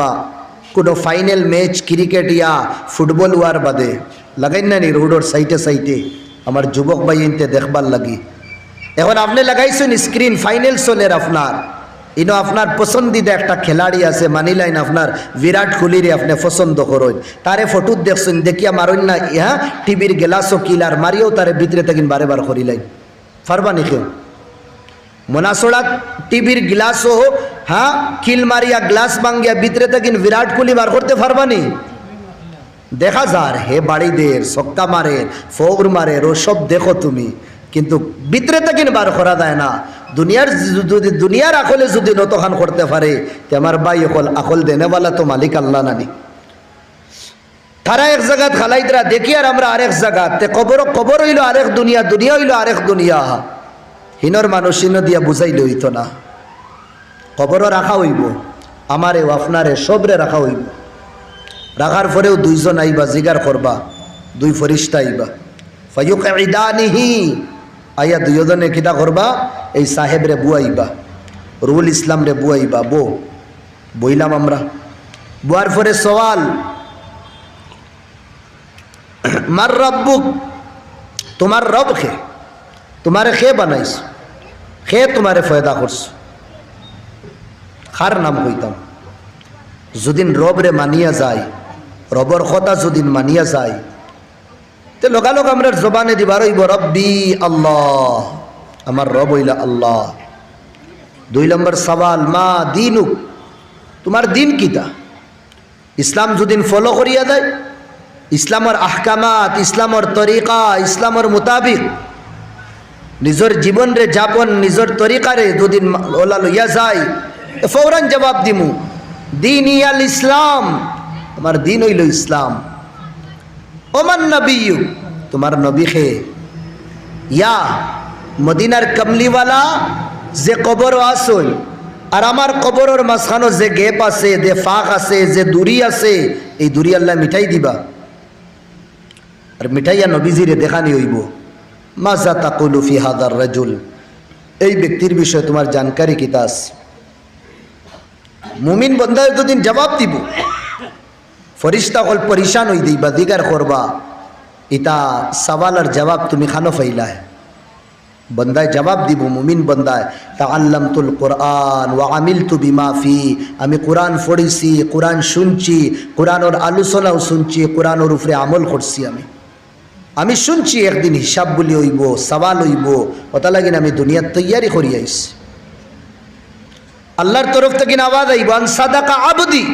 বা কোনো final match cricket ইয়া ফুটবল ওয়ার বাদে। লাগাই না নি রোডর সাইটে সাইটে। আমার যুবক ভাই ইনতে দেখবার লাগি। এখন আপনি লাগাইছেন স্ক্রিন ফাইনাল চলের আপনার। ইনো আপনার পছন্দিদা একটা খেলাড়ি আছে মানি লাইন আপনার, বিরাট কোহলিরে আপনি পছন্দ করেন। তারে ফটো দেখছেন, দেখিয়া মারুন না, ইহা টিভির গেলাসও কিলার মারিও তারে ভিতরে থাকিন, বারে বার করিলাইন পারবা নি কেউ মনাসোড়া টিভির গ্লাসও হ্যাঁ? কিল মারিয়া, গ্লাস ভাঙ্গিয়া, ভিতরে থাকিন বিরাট কোহলি বার করতে পারবানি দেখা যার, হে বাড়িদের সক্কা মারের ফৌর মারের ও সব দেখো তুমি। কিন্তু ভিতরে থাকিন বার করা যায় না। দুনিয়ার যদি দুনিয়ার আকলে যদি নতখান করতে পারে, তে আমার ভাই অকল আকল দেনেওয়ালা তো মালিক আল্লাহ নানি তারা এক জায়গাত খালাইতরা, দেখি আর আমরা আরেক জায়গাত তে কবর কবর হইল আরেক দুনিয়া দুনিয়া হইল আরেক দুনিয়া। হিনর মানুষ হিন দিয়া বুঝাইলে হইতো না। কবরও রাখা হইব, আমারে আপনারে সবরে রাখা হইব। রাখার পরেও দুইজন আইবা, জিগার করবা, দুই ফরিস্তা আইবা। ফাইক ইদানিহি আইয়া দুইজনে কিতা করবা, এই সাহেব রে বুয়াইবা রুল ইসলাম রে বুয়াইবা বো বইলাম আমরা। বুয়ার পরে সওয়াল, মার রব্বুক, তোমার রব খে তোমারে খে বানাইছ? খে তোমারে ফয়দা করছ? খার নাম কইতাম। যদিন রবরে মানিয়া যায়, রবর কথা যদিন মানিয়া যায়। তে লগালগ আমরা জবানে দিবার হইব, রব্বি আল্লাহ আমার রব হইলা আল্লাহ। দুই নম্বর সওয়াল, মা দিনুক তোমার দিন কিতা? ইসলাম যদিন ফলো করিয়া দেয়? ইসলামর আহকামাত, ইসলামর তরিকা, ইসলামর মোতাবিক। নিজের জীবনরে যাপন, নিজের তরিকারে দুদিন ওলা লইয়া যায়। ফৌরান জবাব দিমু, দিন ইয়াল ইসলাম, তোমার দিন হইল ইসলাম। ওমান নবী তোমার নবী খে ইয়া মদিনার কমলিওয়ালা, যে কবর আসল, আর আমার কবরের মাঝখানো যে গেপ আছে, যে ফাঁক আছে, যে দূরি আছে, এই দূরি আল্লাহ মিঠাই দিবা। আর মিঠাইয়া নবীজিরে দেখানি হইব মাজা তাকুলু ফি হাদার রাজুল এই ব্যক্তির বিষয়ে তোমার জানকারি কিতাস মুমিন বন্দায় দুদিন জবাব দিব। ফরিস্তা হল পরিশান হই দিবা দিগার করবা। ইতা সওয়ালার জবাব তুমি খানো ফাইলায়। বন্দায় জবাব দিব মুমিন বন্দায় তা আল্লাম তুল কোরআন ও আমিল তু বিমাফি আমি কোরআন পড়িছি, কোরআন শুনছি, কোরআনোর আলোচনাও শুনছি, কোরআনোর উপরে আমল করছি আমি। আমি শুনছি একদিন হিসাব বলি হইব, সওয়াল হইব ওটা লাগিন আমি দুনিয়ার তৈয়ারি করি আইছি। আল্লাহর তরফ থেকে আওয়াজ আইব আন সাদাকা আবদি।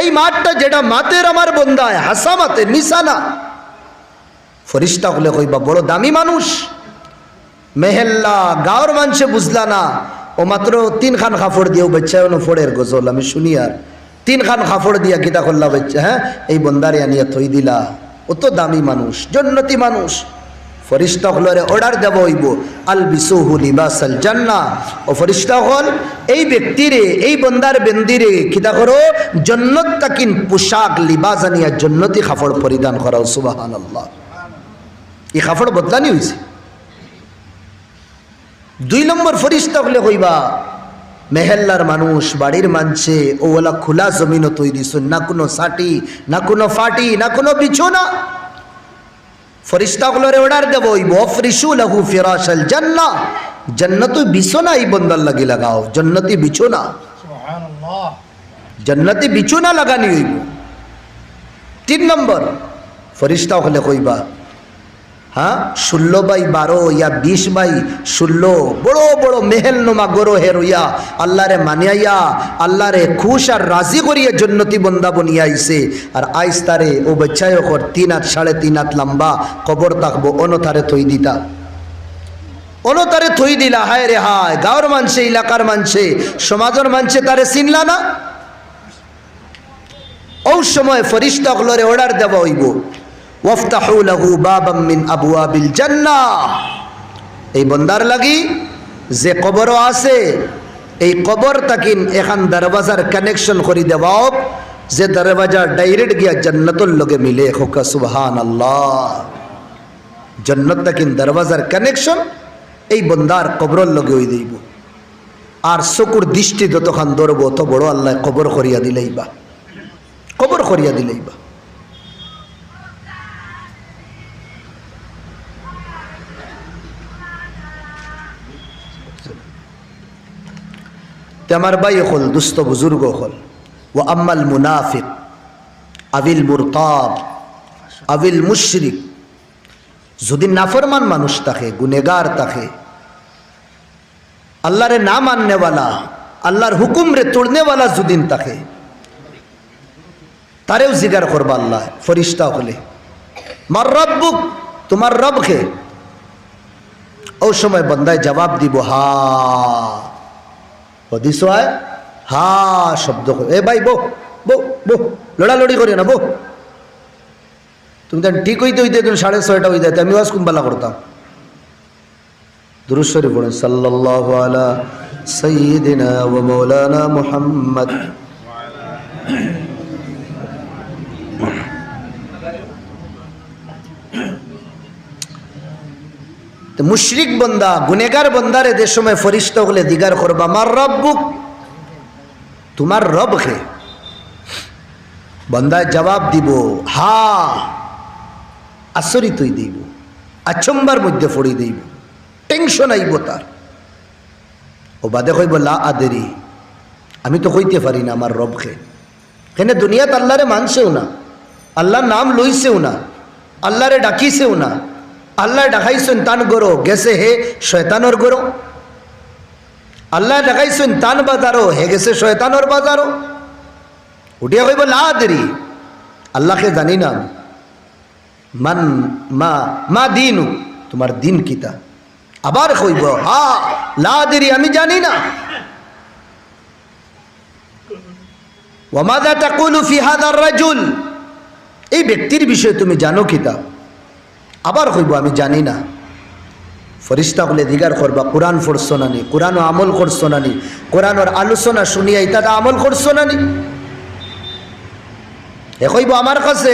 এই মাঠটা যেটা মাতের আমার বন্দায় হাসা মাতে মিশানা ফরিস্তা হলে কইবা বড় দামি মানুষ। মেহেল্লা গাঁর মানুষে বুঝলা না। ও মাত্র তিন খান খাফড় দিয়েও বাচ্চা ফোড়ের গজল, আমি শুনি আর। তিন খান খাফড় দিয়া কিতা করলা বাচ্চা হ্যাঁ? এই বন্দারে আনিয়া থই দিলা। ও তো দামি মানুষ, জন্নতি মানুষ। ফরিস্তা হলরে অর্ডার দেব হইব। আল বিসুহু লিবাস আল জান্না ও ফরিস্তা হল এই ব্যক্তিরে, এই বন্দার বেন্দিরে কিতা করো, জন্নত তাকিন পোশাক লিবাস আনিয়া জন্নতি খাফড় পরিধান করাও সুবাহান আল্লাহ এই খাফড় বদলানি হয়েছে দুই নম্বর ফরিস্তা হলে কইবা, মেহেল্লার মানুষ, বাড়ির মানছে ওলা খোলা জমিনও তৈরি না কোনো সাটি না কোনো ফাটি, না কোনো বিছনা। ফরিস্তাগুলোরে অর্ডার দেব ওই বফরিসু লাহু ফিরাশাল জান্না জান্নাত বিছনা এই বন্দার লাগি লাগাও জান্নাতি বিছনা জান্নাতি বিছনা লাগানি হইব। তিন নম্বর ফরিস্তা হলে কইবা হ্যাঁ? ষোলো বাই বারো, ইয়া বিশ বাই ষোলো। বড় বড় মেহেল নোমা, গরো হে রইয়া। আল্লাহরে মানিয়াইয়া, আল্লাহরে খুশ আর রাজি করিয়া জন্নতি বন্দা বনিয়া আইছে। আর আইস তারে ও বাচ্চায় ওর তিন হাত, সাড়ে তিন হাত লম্বা। কবর থাকব অনতারে থই দিতা। অনতারে থই দিলা, হায় রে হায়। গাঁর মানছে এলাকার মানছে। সমাজের মানছে, তারে চিনলা না? ও সময় ফরিস্তা অর্ডার দেওয়া হইব। ওয়াফতাহু লাহু বাবাম মিন আবওয়াবিল জান্নাহ। এই বন্দার লাগি যে কবর আছে, এই কবর তাকিন এখান দরওয়াজার কানেকশন করে দেওয়াও যে দরওয়াজা ডাইরেক্ট গিয়া জান্নাতুর লগে মিলে হোকা সুবহান আল্লাহ জান্নাত তাকিন দরওয়াজার কানেকশন এই বন্দার কবরর লগে হই দেব আর চকুর দৃষ্টি যতক্ষণ ধরব, অত বড় আল্লাহ কবর করিয়া দিলেই বা। কবর করিয়া দিলেই আমার ভাই হল দুস্থ বুজুর্গ হল। ও আম্মাল মুনাফিক, আবিল মুরতাব, আবিল মুশরিক। যদি নাফরমান মানুষ থাকে গুনেগার থাকে, আল্লাহরে না মাননেওয়ালা, আল্লাহর হুকুম রে তোড়নেওয়ালা যদিন থাকে, তারেও জিগার করবা আল্লাহ, ফরিস্তা হলে। মার রব্বুক, তোমার রবকে ও সময় বন্দায় জবাব দিব, হা। হদিস হয় হা, শব্দ। এ ভাই বো বো বো লড়ালড়ি করি না বো তুমি তো ঠিক হইতে হইতে তুমি সাড়ে ছয়টা হইতে আমি ওয়াজ কুম্বালা করতাম। দুরুশ্বরী পড়েন সাল্লাহ আলা সাইয়্যিদিনা ওয়া মাওলানা মুহাম্মদ। মুশরিক বন্দা, গুনেগার বন্দারে যে সময় ফরিস্ত হলে দিগার করবা আমার রব্বুক, তোমার রব খে বন্দায় জবাব দিব, হা আচরিতই দিব, আচম্বার মধ্যে ফড়ি দিব, টেনশন আইব তার। ও বাদে কইব, লা আদেরি, আমি তো কইতে পারি না আমার রবকে। কেন দুনিয়াত আল্লাহরে মানছেও না, আল্লাহর নাম লইছেও না, আল্লাহরে ডাকিছেও না আল্লাহ ডাকাইছেন তান গরো, গেছে হে শয়তানর গরো। আল্লাহ ডাকাইছেন তান বাজারো হে গেছে শয়তানর বাজারো উঠিয়া কইব, লা আদেরি আল্লাহকে জানি না মান, মা মা দিনু তোমার দিন কিতা? আবার কইব, হা, লা দেরি আমি জানি না। ওয়ামাদা তাকুলু ফি হাদার রাজুল এই ব্যক্তির বিষয়ে তুমি জানো কিতা? আবার কইব, আমি জানি না। ফরিস্তা বলে দিগার করবা, কোরআন পড়ছো নানি কোরআন আমল করছ নানি কোরআনর আলোচনা শুনিয়া ইত্যাদি আমল করছ নানি এ কইব, আমার কাছে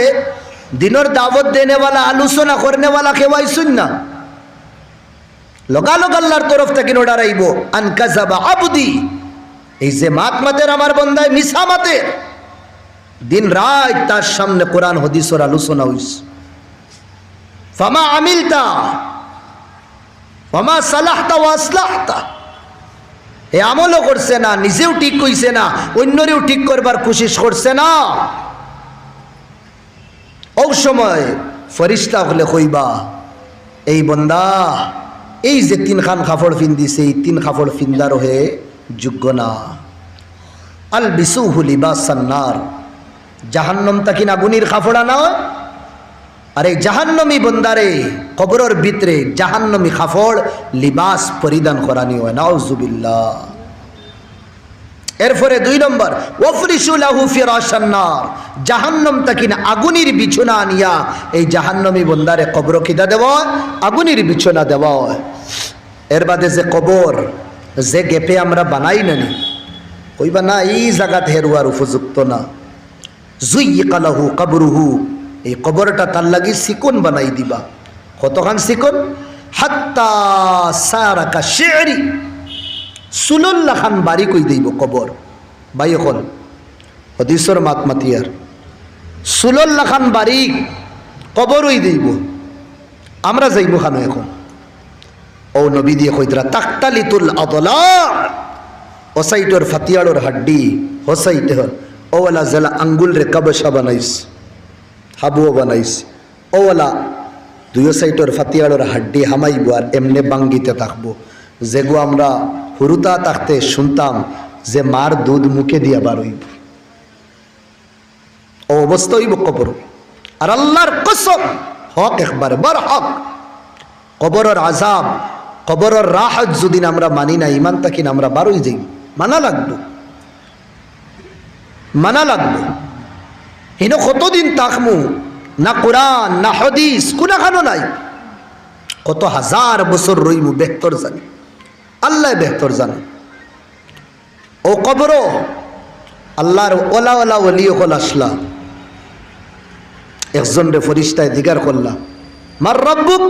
দিনের দাওয়াত দেনেওয়ালা, আলোচনা করনেওয়ালা কেউ আইসুন না। লগালগ আল্লাহর তরফ থেকে অর্ডার আইব আনকাজাবা আবুদি। এই যে মাত মাতের আমার বন্দায় মিশা মাতের, দিন রাত তার সামনে কোরআন, হদিসর আলোচনা হইস ফামা আমিলতা, ফামা সালাহতা ও আসলাহতা। এ আমলও করছে না, নিজেও ঠিক কইছে না, অন্যরেও ঠিক করবার কোশিস করছে না। ও সময় ফরিস্তা হলে কইবা, এই বন্দা, এই যে তিন খান কাপড় ফিন্দিছে এই তিন কাপড় ফিন্দার হয়ে যোগ্য না। আল বিসু হুলিবা সান্নার জাহান্নম তাকিন আগুনির কাপড়া না আর এই জাহান্নমি বন্দারে, কবরের ভিতরে জাহান্নমি কাপড় লিবাস পরিধান করানি হয়, নাউজুবিল্লাহ। এরপরে দুই নম্বর ওফরিসুলাহু ফিরাসান্নার জাহান্নম তাকিন আগুনির বিছনা আনিয়া, এই জাহান্নমী বন্দারে কবর খিদা দেব আগুনির বিছনা দেব এর বাদে যে কবর, যে গেপে আমরা বানাই নানি কইবা না, এই জায়গাত হেরুয়ার উপযুক্ত না। জুই কালাহু কবরুহু এই কবরটা তার লাগি সিকন বানাই দিবা। কতখান সিকন? হাত্তা সারাকা সুলল্লা খান বাড়ি কই দিব কবর? বাই এখন, হদিসর মাত মাতিয়ার সুলল্লা খান বাড়ি কবরই দিব আমরা যাইব খানো এখন। ও নবী দিয়ে কইতরা, তাকতালিতুল আদলা। ওসাইটর ফাতিয়াড়র হাড্ডি হোসাইটে হল। ওওয়ালা জেলা আঙ্গুল রে কবসা বানাইস। হাবুও বানাইস ওওয়ালা দুই সাইটর ফাতিয়াড়র হাড্ডি হামাইব আর এমনে বাঙ্গিতে থাকব। যেগু আমরা হুরুতা থাকতে শুনতাম যে মার দুধ মুখে দিয়া বার হইব। ও অবস্থা হইব কবর। আর আল্লাহর কসম, হক একবার, বার হক। কবরের আজাব কবরের রাহত যদি আমরা মানি না ইমান তাকিন আমরা বারোই যাই মানা লাগবো। মানা লাগবো। হেন কতদিন তাকমু? না কোরআন, না হদিস কোনাখানো নাই। কত হাজার বছর রইমু বেহতর জানি। আল্লাহ বেহতর জানে। ও কবর, আল্লাহর ওলা ওলা ওলিও কল আসলা। একজন রে ফরিস্তায় দিগার করলা, মার রব্বুক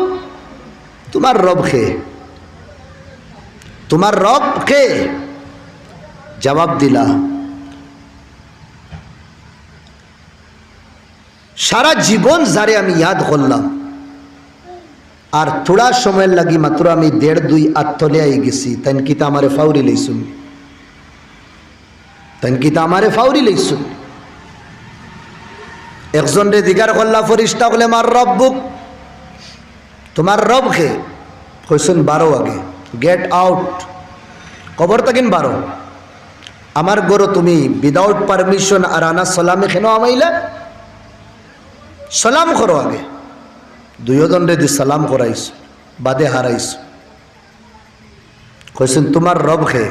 তোমার রব খে তোমার রব কে? জবাব দিলা সারা জীবন যারে আমি ইয়াদ করলাম। আর থোড়া সময়ের লাগি মাত্র আমি দেড়, দুই আত্মলে আই গেছি। তাই কিতা আমারে ফাউরি লইছুন। তাই কিতা আমারে ফাউরি লইছুন। একজন রে দিগার করলা, ফরিস্তা বলে, মার রব বুক, তোমার রব খে কইসুন বারো আগে। গেট আউট কবর তাকিন বারো। আমার গরো তুমি উইদাউট পারমিশন আর আনা সালামে কেন আমাইলা? সালাম করো আগে। দুইজন রে দি সালাম করাইছ, বাদে হারাইছ। কইছেন, তোমার রব খে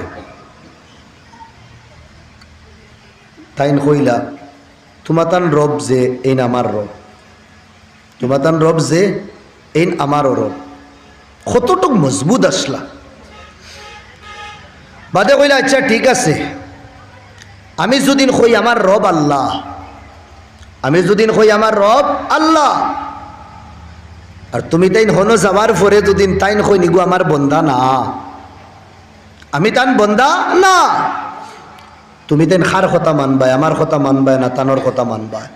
তাইন কইলা, তোমাতান রব যে এইন আমার রব। তোমাতান রব যে এইন আমারও রব। কতটুক মজবুত আসলা। বাদে কইলা আচ্ছা ঠিক আছে। আমি যদি কই আমার রব আল্লাহ আমি যদিন হই আমার রব, আল্লাহ। আর তুমি তাইন হনো যাওয়ার পরে যদিন তাইন হই নিগু আমার বন্দা না। আমি তান বন্দা না। তুমি তেন খার কথা মানবায় আমার কথা মানবায় না তানোর কথা মানবায়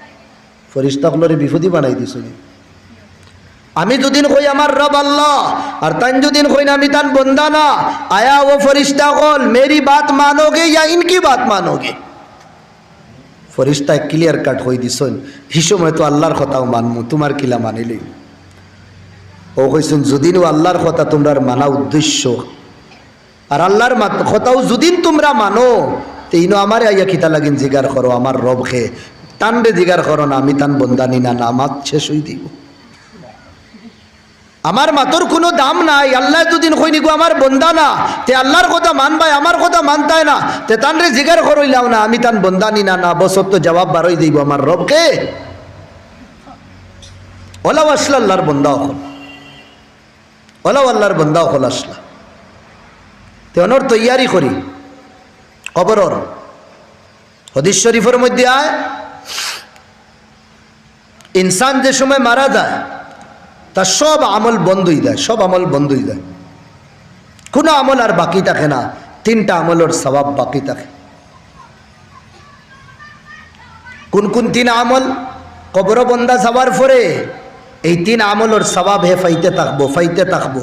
ফরিস্তাগুলোরে বিপদি বানাই দিছ আমি দুদিন কই আমার রব আল্লাহ। আর তান দুদিন কই না, আমি তান বন্দা না। আয়া ও ফরিস্তা কল মেরি বাত মানোগে, ইয়া ইনকি বাত মানোগে? ফরিস্তায় ক্লিয়ার কাট হয়ে দিছন। হিসময় তো আল্লাহর কথাও মানমু, তোমার কিলা মানিলি? ও কইছেন যদিন ও আল্লাহর কথা তোমরা মানা উদ্দেশ্য, আর আল্লাহর কথাও যদিন তোমরা মানো, তেইনো আমার আইয়া খিতা লাগিন জিগার করো, আমার রব খে তান জিগার করো না, আমি টান বন্দানি না না শেষ হয়ে দিব। আমার মাতর কোনো দাম নাই, আল্লাহ দুদিন নিগো আমার বন্দা না। তে আল্লাহর কথা মানবাই, আমার কথা মানতায় না। তে তান রে জিগার করইলাও না, আমি তান বন্দানি না না বসত তো জবাব বারই দিব আমার রবকে। ওলাও আসলা আল্লাহর বন্দা হল ওলাও আল্লাহর বন্দা হল আসলা। তে অনর তৈয়ারি করি। কবরর হদিস শরীফের মধ্যে আয়। ইনসান যে সময় মারা যায় তার সব আমল বন্ধই দেয়, সব আমল বন্ধই দেয়। কোনো আমল আর বাকি থাকে না, তিনটা আমল ওর স্বভাব বাকি থাকে। কোন কোন তিন আমল কবর বন্ধা যাওয়ার পরে, এই তিন আমল ওর স্বভাব হে ফাইতে থাকব ফাইতে থাকব।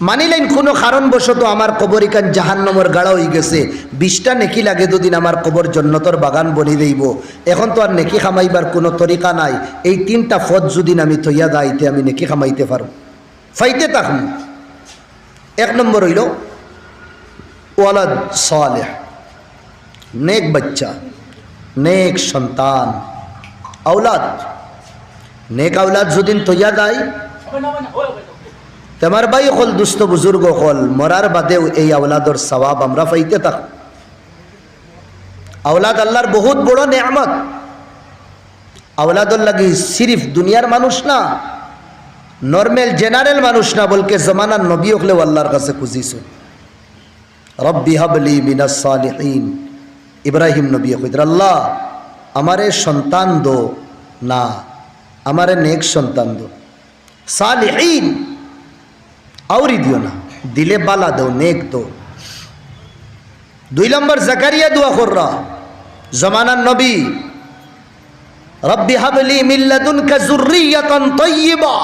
মানিলেন কোনো কারণবশত আমার কবরিকান জাহান্নমর গাড়া হয়ে গেছে। বিশটা নেকি লাগে দুদিন আমার কবর জন্নতর বাগান বনি দেইব। এখন তো আর নেকি খামাইবার কোনো তরিকা নাই। এই তিনটা ফদ যদিন আমি থইয়া দাইতে আমি নেকি খামাইতে পারো ফাইতে থাকুন এক নম্বর হইল, ওয়ালাদ সালেহ। নেক বাচ্চা, নেক সন্তান। আওলাদ। নেক আওলাদ যদিন তৈয়া দেয় তোমার ভাই হল দুস্থ বুজুর্গ হল, মরার বাদেও এই আওলাদর সবাব আমরা পাইতে থাক। আওলাদ আল্লাহর বহুত বড় নেয়ামত। আওলাদর লাগি সিরিফ দুনিয়ার মানুষ না, নর্মেল জেনারেল মানুষ না, বলকে জমানার নবী হলেও আল্লাহর কাছে খুঁজিস রব্বি হাবলি মিনাস সালিহিন। ইব্রাহিম নবী কইদের, আল্লাহ, আমারে সন্তান দো। না, আমারে নেক সন্তান দো। সালিহিন। আউরি দিও না, দিলে বালা দো নেক দো দুই নম্বর জাকারিয়া দোয়া কররা, জমানার নবী, রব্বি হাবলি মিল্লাদুনকা যুররিয়াতান তাইয়্যিবা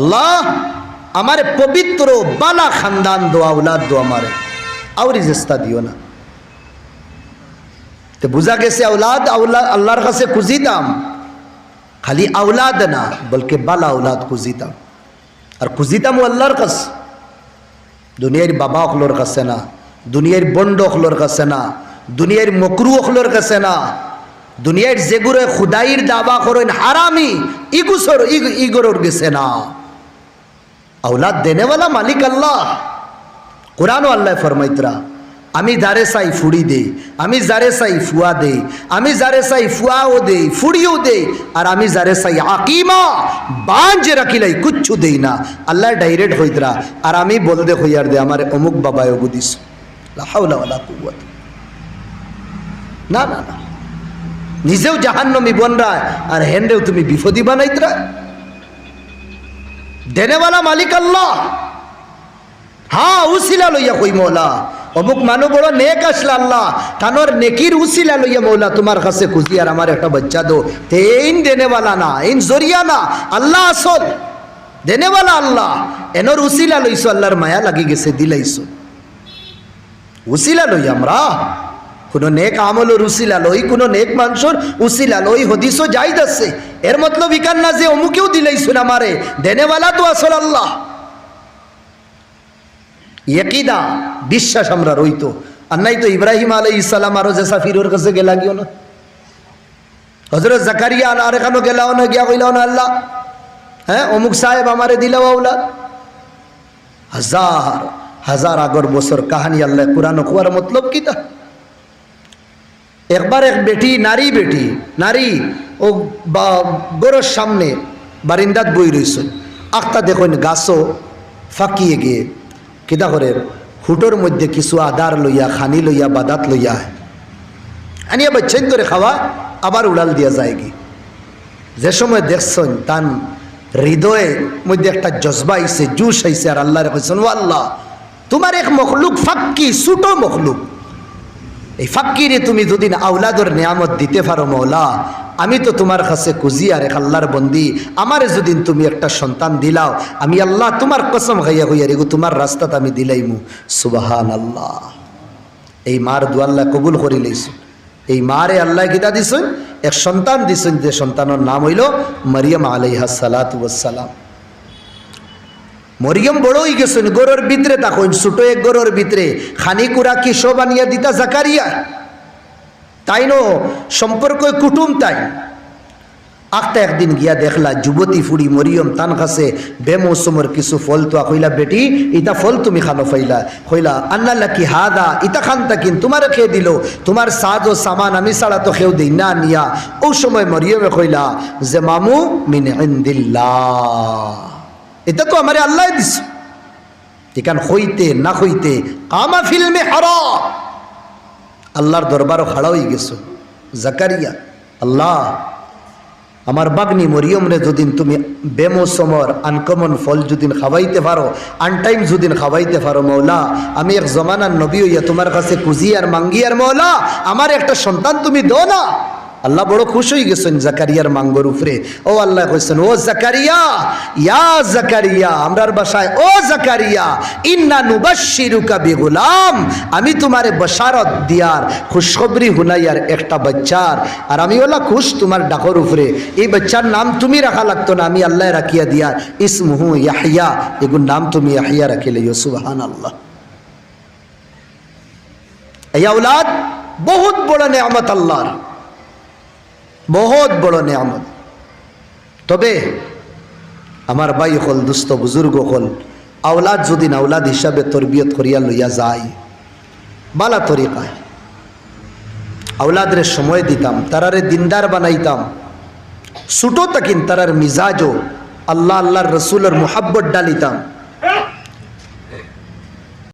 আল্লাহ, আমারে পবিত্র বালা খানদান দো আওলাদ দো আমারে আউরি জেস্তা দিও না। তো বুঝা গেছে আওলাদ আওলাদ আল্লাহর কাছে খুঁজিতাম, খালি আওলাদ না, বলকে বালা আওলাদ খুঁজিতাম। আর খুঁজিতাম আল্লাহর কাছে। দুনিয়ার বাবা অকলোর কাছে না, দুনিয়ার বন্ড অকলোর কাছে না, দুনিয়ার মকরু অকলোর কাছে না। দুনিয়ার যেগুলো খুদাইর দাবা করেন হারামি ইগুসর ইগরর গেছে না। আউলাদ দেনেওয়ালা মালিক আল্লাহ। কোরআন আল্লাহ ফরমাইতরা। আমি যারে চাই ফুড়ি দেই আমি যারে চাই ফুয়া দেই আমি যারে চাই ফুয়াও দেই ফুড়িও দেই আর আমি যারে চাই আকিমা, বাঞ্জ রাখিলাই কুচ্ছু দেই না। আল্লাহ ডাইরেক্ট হইতরা আর আমি বলদে হইয়ার দে আমার অমুক বাবায় বুদিস না না না। নিজেও জাহান্নমি বনরা আর হেন্ডেও তুমি বিপদি বানাইতরা দেনেওয়ালা মালিক আল্লাহ। হ্যাঁ উসিলা লইয়া কই মৌলা? অমুক মানুষ বড় নেক আসলে আল্লাহ। তানোর নেকির উসিলা লইয়া মৌলা, তোমার কাছে খুঁজি আর আমার একটা বাচ্চা দো। তে ইন দেনেওয়ালা না, ইন জরিয়া না, আল্লাহ আসল। দেনেওয়ালা আল্লাহ। এনর উসিলা লইছো, আল্লাহর মায়া লাগি গেছে, দিলাইছো। উসিলা লই আমরা। কোনো নেক আমলর উসিলা লই, কোনো নেক মানুষের উসিলা লই, হদিসও যাইদ আছে এর মতলব ইকান না যে অমুকেও দিলাইছুন আমারে। দেনেওয়ালা তো আসল আল্লাহ। ইয়কিদা, বিশ্বাস আমরা রইতো। আর নাই তো ইব্রাহিম আলাই ইসালাম আরও যে সাফিরোর কাছে গেলা গিও না। হজরত জাকারিয়া আর এখানো গেলাও না, গিয়া কইলাও না, আল্লাহ হ্যাঁ অমুক সাহেব আমারে দিলাও আউলা হাজার হাজার আগর বছর কাহানি আল্লাহ কোরআন কুয়ার মতলব কিতা একবার এক বেটি, নারী বেটি, নারী, ও বা গরর সামনে বারিন্দাত বই রইছ। আখতা দেখুন গাছও ফাঁকিয়ে গিয়ে কিতা করে হুটোর মধ্যে কিছু আদার লইয়া, খানি লইয়া, বাদাত লইয়া আনিয়া বাচ্চাইন করে খাওয়া, আবার উড়াল দিয়া যায় কি যে সময় দেখছেন তান হৃদয়ে মধ্যে একটা জজবা আইছে, জুস আইছে, আর আল্লাহ কইছেন, ও আল্লাহ, তোমার এক মখলুক ফাক্কি ছোট মখলুক। এই ফাক্কিরে তুমি যদি আউলাদর নিয়ামত দিতে পারো মৌলা আমি তো তোমার কাছে কুজি আর এক আল্লাহর বন্দি। আমারে যদি তুমি একটা সন্তান দিলাও, আমি আল্লাহ তোমার কসম খাইয়া হইয়া রেগু, তোমার রাস্তাতে আমি দিলাইমু। সুবাহান আল্লাহ এই মার দু আল্লাহ কবুল করি লইছ। এই মারে আল্লাহ কিতা দিছেন, এক সন্তান দিছেন, যে সন্তানের নাম হইল মরিয়ম আলাইহা সালাম মরিয়ম বড় হয়ে গেছেন, গরুর ভিতরে তখন ছোট এক গরুর ভিতরে। খানি কুড়া কি সব আনিয়া দিতা জাকারিয়া। তাই নো, সম্পর্ক কুটুম তাই। আখটা একদিন গিয়া দেখলা, যুবতী ফুড়ি মরিয়ম তান কাছে বেমৌসুমের কিছু ফল তো কইলা, বেটি, ইতা ফল তুমি খানো ফাইলা। কইলা, আন্না লাকি হাদা, ইতা খান তাকিন তোমার খেয়ে দিল। তোমার সাজ ও সামান আমি ছাড়া তো খেয়েও দিই না নিয়া ও সময় মরিয়মে কইলা, যে মামু, মিন ইন্দিল্লাহ। এটা তো আমারে আল্লাহ দিস এখান হইতে না হইতে, কামা ফিল্মে হারা আল্লাহর দরবারও খাড়া হয়ে গেছো। জাকারিয়া, আল্লাহ, আমার বাগনি মরিয়ম রে যদিন তুমি বেমৌসমর, আনকমন ফল যদিন খাওয়াইতে পারো, আনটাইম যদিন খাওয়াইতে পারো, মৌলা, আমি এক জমানার নবী হইয়া তোমার কাছে কুজি আর মাঙ্গি আর মৌলা, আমার একটা সন্তান তুমি দো না। আল্লাহ বড় খুশ হয়ে গেছেন জাকারিয়ার মাঙ্গর উপরে। ও আল্লাহ কইছেন, ও জাকারিয়া, ইয়া জাকারিয়া, আমরার বাসায়, ও জাকারিয়া, ইন্না নুবাশশিরুকা বিগুলাম, আমি তোমারে বশারত দিয়ার, খুশখবরি হুনাইয়ার একটা বাচ্চার। আর আমি ওলা খুশ তোমার ডাকর উপরে। এই বাচ্চার নাম তুমি রাখা লাগতো না, আমি আল্লাহ রাখিয়া দিয়ার। ইসমুহু ইয়াহিয়া এগুর নাম তুমি ইয়াহিয়া রাখিলে সুবহান আল্লাহ এই আউলাদ বহুত বড় নেয়ামত আল্লাহর। বহুত বড় নেয়ামত। তবে আমার ভাই হল, দুস্থ বুজুর্গ হল, আওলাদ যদি আওলাদ হিসাবে তরবিয়ত করিয়া লইয়া যায়, বালা তরিকায়। আওলাদরে সময় দিতাম, তারারে দিনদার বানাইতাম। ছোটো তাকিন তারার মিজাজও আল্লাহ আল্লাহর রসুলের মোহাব্বত ডালিতাম।